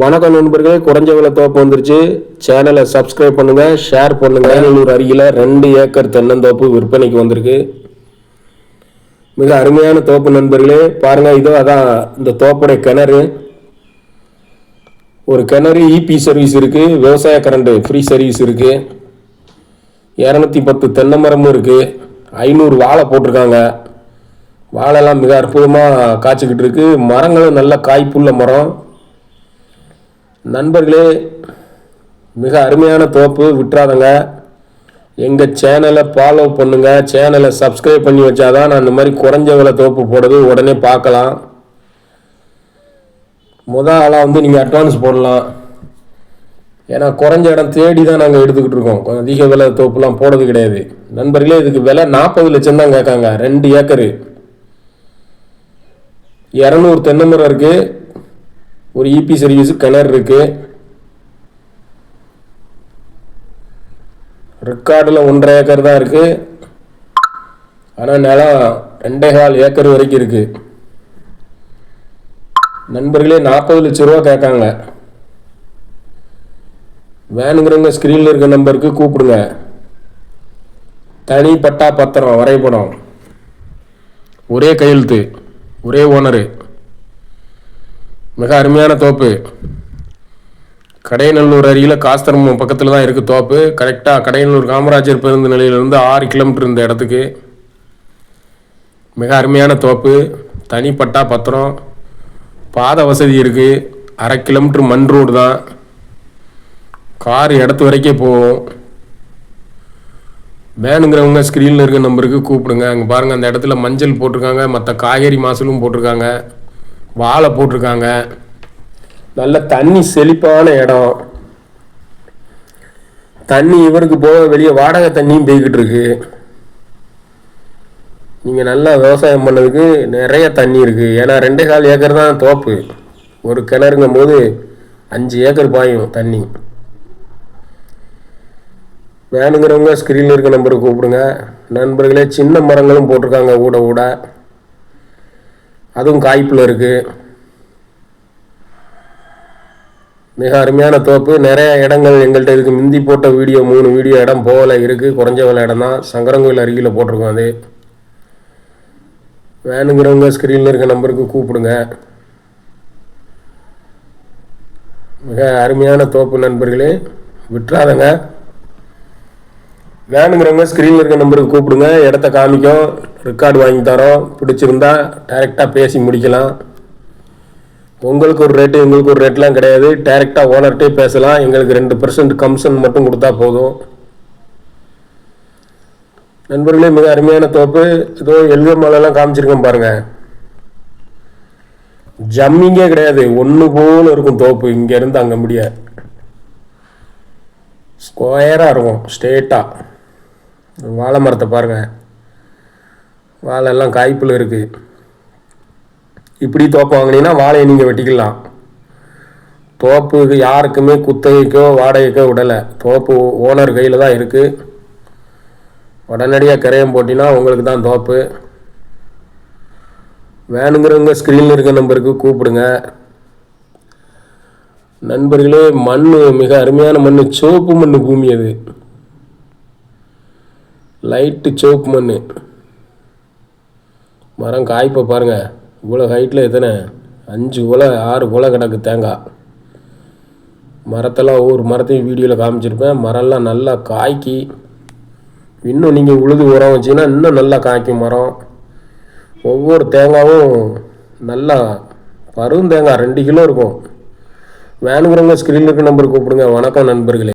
வணக்கம் நண்பர்களே குறைஞ்ச விலை தோப்பு வந்துருச்சு. சேனலை சப்ஸ்கிரைப் பண்ணுங்க ஷேர் பண்ணுங்க. வேலூர் அருகில் ரெண்டு ஏக்கர் தென்னந்தோப்பு விற்பனைக்கு வந்திருக்கு. மிக அருமையான தோப்பு நண்பர்களே பாருங்க இதோ அதான் இந்த தோப்புடைய கிணறு. ஒரு கிணறு இபி சர்வீஸ் இருக்கு விவசாய கரண்ட் ஃப்ரீ சர்வீஸ் இருக்கு. இரநூத்தி பத்து தென்னை மரமும் இருக்கு. ஐநூறு வாழை போட்டிருக்காங்க. வாழைலாம் மிக அற்புதமாக காய்ச்சிக்கிட்டு இருக்கு. மரங்களும் நல்ல காய்ப்புள்ள மரம். நண்பர்களே மிக அருமையான தோப்பு விட்டுறாதங்க எங்கள் சேனலை ஃபாலோ பண்ணுங்கள் சேனலை சப்ஸ்கிரைப் பண்ணி வச்சாதான் நான் இந்த மாதிரி குறைஞ்ச விலை தோப்பு போடுறது உடனே பார்க்கலாம். முத ஆளாக வந்து நீங்கள் அட்வான்ஸ் போடலாம். ஏன்னா குறைஞ்ச இடம் தேடி தான் நாங்கள் எடுத்துக்கிட்டு இருக்கோம். கொஞ்சம் அதிக விலை தோப்புலாம் போடுறது கிடையாது. நண்பர்களே இதுக்கு விலை நாற்பது லட்சம் தான் கேட்காங்க. ரெண்டு ஏக்கரு. இரநூறு தென்னை மரம் இருக்குது ஒரு இபி சர்வீஸ் கலர் இருக்கு. ரெக்கார்டில் ஒன்றரை ஏக்கர் தான் இருக்கு. ஆனால் நிலம் ரெண்டே கால் ஏக்கர் வரைக்கும் இருக்கு. நண்பர்களே நாற்பது லட்ச ரூபா கேட்காங்க. வேணுங்கிறவங்க ஸ்க்ரீனில் இருக்க நம்பருக்கு கூப்பிடுங்க. தனி பட்டா பத்திரம் வரைபடம். ஒரே கையெழுத்து ஒரே ஓனரு மிக அருமையான தோப்பு. கடையநல்லூர் அருகில் காஸ்தரம் பக்கத்தில் தான் இருக்குது தோப்பு. கரெக்டாக கடையநல்லூர் காமராஜர் பேருந்து நிலையிலேருந்து ஆறு கிலோமீட்டர் இந்த இடத்துக்கு. மிக அருமையான தோப்பு. தனிப்பட்டா பத்திரம். பாதை வசதி இருக்குது அரை கிலோமீட்ரு மண் ரோடு தான். கார் இடத்து வரைக்கே போகும். வேணுங்கிறவங்க ஸ்க்ரீனில் இருக்க நம்பருக்கு கூப்பிடுங்க. அங்கே பாருங்கள் அந்த இடத்துல மஞ்சள் போட்டிருக்காங்க. மற்ற காய்கறி மாசலும் போட்டிருக்காங்க. வாழை போட்டிருக்காங்க. நல்ல தண்ணி செழிப்பான இடம். தண்ணி இவருக்கு போக வெளியே வாடகை தண்ணியும் பெய்கிட்டு இருக்கு. நீங்கள் நல்லா விவசாயம் பண்ணதுக்கு நிறைய தண்ணி இருக்குது ஏன்னா ரெண்டே கால் ஏக்கர் தான் தோப்பு. ஒரு கிணறுங்கும் போது அஞ்சு ஏக்கர் பாயும் தண்ணி. வேணுங்கிறவங்க ஸ்க்ரீனில் இருக்க நம்பருக்கு கூப்பிடுங்க. நண்பர்களே சின்ன மரங்களும் போட்டிருக்காங்க ஊட ஊட. அதுவும் காய்ப்பில் இருக்குது மிக அருமையான தோப்பு. நிறைய இடங்கள் எங்கள்கிட்ட இருக்குது முந்தி போட்ட வீடியோ மூணு வீடியோ இடம் போகல இருக்குது குறைஞ்ச விலை இடம் தான். சங்கரங்கோயில் அருகில் போட்டிருக்கோம் அது. வேணுங்கிறவங்க ஸ்க்ரீனில் இருக்க நம்பருக்கு கூப்பிடுங்க. மிக அருமையான தோப்பு நண்பர்களே. விட்டுறாதங்க. வேணுங்கிறவங்க ஸ்க்ரீனில் இருக்க நம்பருக்கு கூப்பிடுங்க. இடத்த காமிக்கும். ரெக்கார்டு வாங்கி தரோம். பிடிச்சிருந்தா டைரெக்டாக பேசி முடிக்கலாம். உங்களுக்கு ஒரு ரேட்டு எங்களுக்கு ஒரு ரேட்லாம் கிடையாது. டைரெக்டாக ஓனர்கிட்டே பேசலாம். எங்களுக்கு ரெண்டு பர்சன்ட் கமிஷன் மட்டும் கொடுத்தா போதும். நண்பர்களே மிக அருமையான தோப்பு. ஏதோ எல்க மலைலாம் காமிச்சிருக்கேன் பாருங்கள் ஜம்மிங்கே கிடையாது. ஒன்று போல இருக்கும் தோப்பு. இங்கேருந்து அங்கே முடிய. ஸ்கொயராக இருக்கும். ஸ்ட்ரெயிட்டாக வாழை மரத்தை பாருங்கள் வாழை எல்லாம் காய்ப்பில் இருக்குது இப்படி தோப்பு வாங்கினீங்கன்னா வாழையை நீங்கள் வெட்டிக்கலாம். தோப்புக்கு யாருக்குமே குத்தகைக்கோ வாடகைக்கோ விடலை. தோப்பு ஓனர் கையில் தான் இருக்குது உடனடியாக கிரையம் போட்டினா உங்களுக்கு தான் தோப்பு. வேணுங்கிறவங்க ஸ்க்ரீனில் இருக்க நம்பருக்கு கூப்பிடுங்க. நண்பர்களே மண் மிக அருமையான மண் சிவப்பு மண் பூமி அது. லைட்டு சிவப்பு மண் மரம் காய்ப்பை பாருங்க. இவ்வளோ ஹைட்டில் எத்தனை? அஞ்சு குலை ஆறு குலை கிடக்கு தேங்காய். மரத்தெல்லாம் ஒவ்வொரு மரத்தையும் வீடியோவில் காமிச்சிருப்பேன். மரம்லாம் நல்லா காய்க்கி இன்னும் நீங்கள் உழுது உரம் வச்சிங்கன்னா இன்னும் நல்லா காய்க்கும் மரம். ஒவ்வொரு தேங்காயும் நல்லா பருவம் தேங்காய் ரெண்டு கிலோ இருக்கும். வேணுங்கிறவங்க ஸ்க்ரீனில் இருக்க நம்பர் கூப்பிடுங்க. வணக்கம் நண்பர்களே.